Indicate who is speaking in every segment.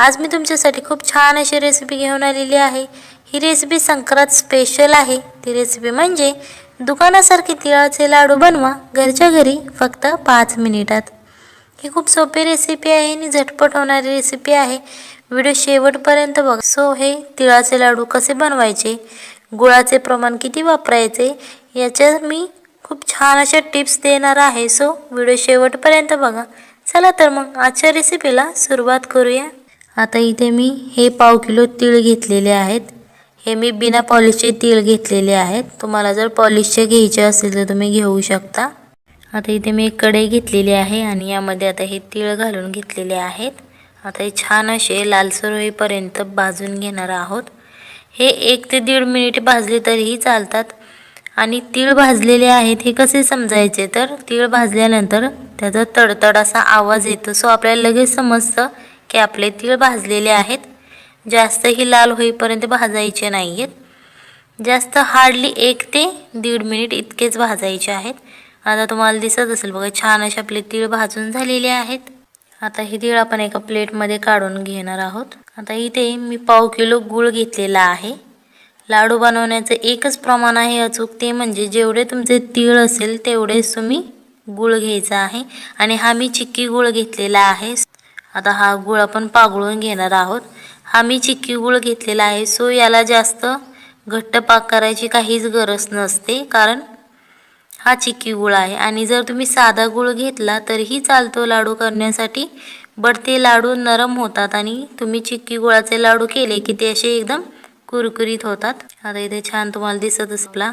Speaker 1: आज मी तुमच्यासाठी खूप छान अशी रेसिपी घेऊन आलेली आहे. ही रेसिपी संक्रांत स्पेशल आहे. ती रेसिपी म्हणजे दुकानासारखे तिळाचे लाडू बनवा घरच्या घरी फक्त पाच मिनिटात. ही खूप सोपी रेसिपी आहे आणि झटपट होणारी रेसिपी आहे. व्हिडिओ शेवटपर्यंत बघा. सो हे तिळाचे लाडू कसे बनवायचे गुळाचे प्रमाण किती वापरायचे याच्या मी खूप छान अशा टिप्स देणार आहे. सो व्हिडिओ शेवटपर्यंत बघा. चला तर मग आजच्या रेसिपीला सुरुवात करूया. आता इथे मी हे पाव किलो तीळ घेतलेले आहेत. हे मी बिना पॉलिशचे तीळ घेतलेले आहेत. तुम्हाला जर पॉलिशचे घ्यायचे असेल तर तुम्ही घेऊ शकता. आता इथे मी एक कढई घेतलेली आहे आणि यामध्ये आता हे तीळ घालून घेतलेले आहेत. आता हे छान असे लालसर होईपर्यंत भाजून घेणार आहोत. हे एक ते दीड मिनिट भाजले तरीही चालतात. आणि तीळ भाजलेले आहेत हे कसे समजायचे? तर तीळ भाजल्यानंतर त्याचा तडतड असा आवाज येतो सो आपल्याला लगेच समजतं की आपले तीळ भाजलेले आहेत. जास्तही लाल होईपर्यंत भाजायचे नाही आहेत जास्त हार्डली एक ते दीड मिनिट इतकेच भाजायचे आहेत. आता तुम्हाला दिसत असेल बघा छान असे आपले तीळ भाजून झालेले आहेत. आता ही तीळ आपण एका प्लेटमध्ये काढून घेणार आहोत. आता इथे मी पाव किलो गूळ घेतलेला आहे. लाडू बनवण्याचं एकच प्रमाण आहे अचूक ते म्हणजे जेवढे तुमचे तीळ असेल तेवढेच तुम्ही गूळ घ्यायचा आहे. आणि हा मी चिक्की गूळ घेतलेला आहे. आता हा गुळ आपण पागळून घेणार आहोत. हा मी चिक्की गुळ घेतलेला आहे सो याला जास्त घट्ट पाक करायची काहीच गरज नसते कारण हा चिक्की गुळ आहे. आणि जर तुम्ही साधा गुळ घेतला तरीही चालतो लाडू करण्यासाठी. बट ते लाडू नरम होतात आणि तुम्ही चिक्की गुळाचे लाडू केले की ते असे एकदम कुरकुरीत होतात. आता इथे छान तुम्हाला दिसत असला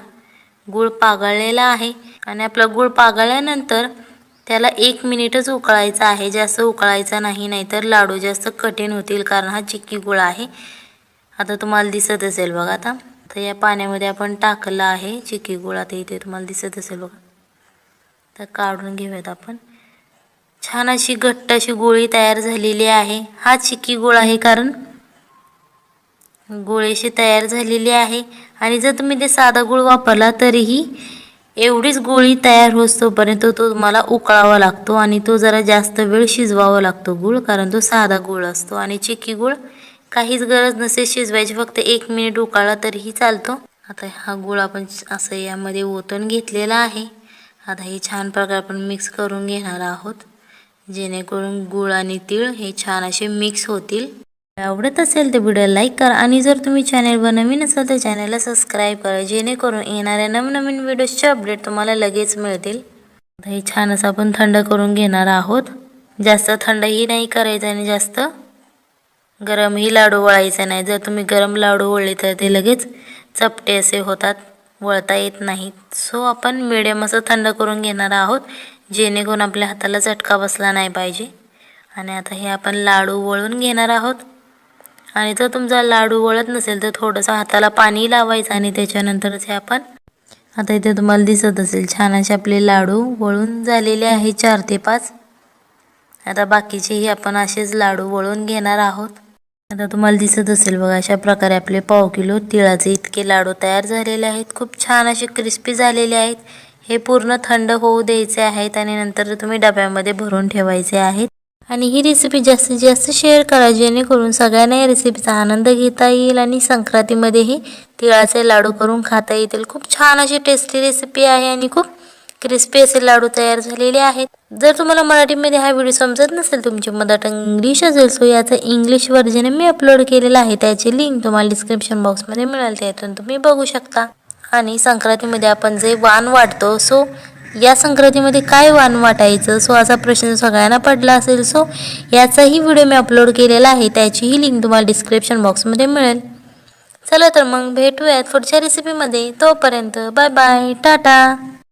Speaker 1: गुळ पागळलेला आहे. आणि आपला गुळ पागळल्यानंतर त्याला एक मिनिटच उकळायचा आहे. जास्त उकळायचा नाही नाहीतर लाडू जास्त कठीण होतील कारण हा चिक्की गुळ आहे. आता तुम्हाला दिसत असेल बघा आता. तर या पाण्यामध्ये आपण टाकलं आहे चिक्की गुळ. आता इथे तुम्हाला दिसत असेल बघा. तर काढून घेऊयात आपण. छान अशी घट्ट अशी गोळी तयार झालेली आहे. हा चिक्की गुळ आहे कारण गोळीशी तयार झालेली आहे. आणि जर तुम्ही ते साधा गुळ वापरला तरीही एवढीच गोळी तयार होतोपर्यंत तो तुम्हाला उकळावा लागतो आणि तो जरा जास्त वेळ शिजवावा लागतो गुळ कारण तो साधा गुळ असतो आणि चिकी गुळ काहीच गरज नसेल शिजवायची. फक्त एक मिनिट उकाळला तरीही चालतो. आता हा गुळ आपण असं यामध्ये ओतून घेतलेला आहे. आता हे छान प्रकारे आपण मिक्स करून घेणार आहोत. जेणेकरून गुळ आणि तीळ हे छान असे मिक्स होतील. आवडत असेल तर व्हिडिओ लाईक करा. आणि जर तुम्ही चॅनलवर नवीन असाल तर चॅनलला सबस्क्राईब करा. जेणेकरून येणाऱ्या नवनवीन व्हिडिओजचे अपडेट तुम्हाला लगेच मिळतील. आता हे छान असं आपण थंड करून घेणार आहोत. जास्त थंडही नाही करायचं आणि जास्त गरमही लाडू वळायचं नाही. जर तुम्ही गरम लाडू वळले तर ते लगेच चपटे असे होतात. वळता येत नाहीत. सो आपण मिडियम असं थंड करून घेणार आहोत जेणेकरून आपल्या हाताला चटका बसला नाही पाहिजे. आणि आता हे आपण लाडू वळून घेणार आहोत. आणि जर तुमचा लाडू वळत नसेल तर थोडंसं हाताला पाणी लावायचं आणि त्याच्यानंतरच हे आपण आता इथे तुम्हाला दिसत असेल छान असे आपले लाडू वळून झालेले आहे चार ते पाच. आता बाकीचेही आपण असेच लाडू वळून घेणार आहोत. आता तुम्हाला दिसत असेल बघा अशा प्रकारे आपले पाव किलो तिळाचे इतके लाडू तयार झालेले आहेत. खूप छान असे क्रिस्पी झालेले आहेत. हे पूर्ण थंड होऊ द्यायचे आहेत आणि नंतर तुम्ही डब्यामध्ये भरून ठेवायचे आहेत. आणि ही रेसिपी जास्तीत जास्त शेअर करा जेणेकरून सगळ्यांना या रेसिपीचा आनंद घेता येईल आणि संक्रांतीमध्येही तिळाचे लाडू करून खाता येतील. खूप छान अशी टेस्टी रेसिपी आहे आणि खूप क्रिस्पी असे लाडू तयार झालेले आहेत. जर तुम्हाला मराठीमध्ये हा व्हिडिओ समजत नसेल तुमची मदर टंग इंग्लिश असेल सो याचं इंग्लिश व्हर्जन मी अपलोड केलेलं आहे. त्याची लिंक तुम्हाला डिस्क्रिप्शन बॉक्समध्ये मिळेल त्यातून तुम्ही बघू शकता. आणि संक्रांतीमध्ये आपण जे वाण वाटतो सो या संक्रांतीमध्ये काय वाण वाटायचं? सो असा प्रश्न सगळ्यांना पडला असेल. सो याचाही व्हिडिओ मी अपलोड केलेला आहे. त्याचीही लिंक तुम्हाला डिस्क्रिप्शन बॉक्समध्ये मिळेल. चला तर मग भेटूयात पुढच्या रेसिपीमध्ये तोपर्यंत बाय बाय टाटा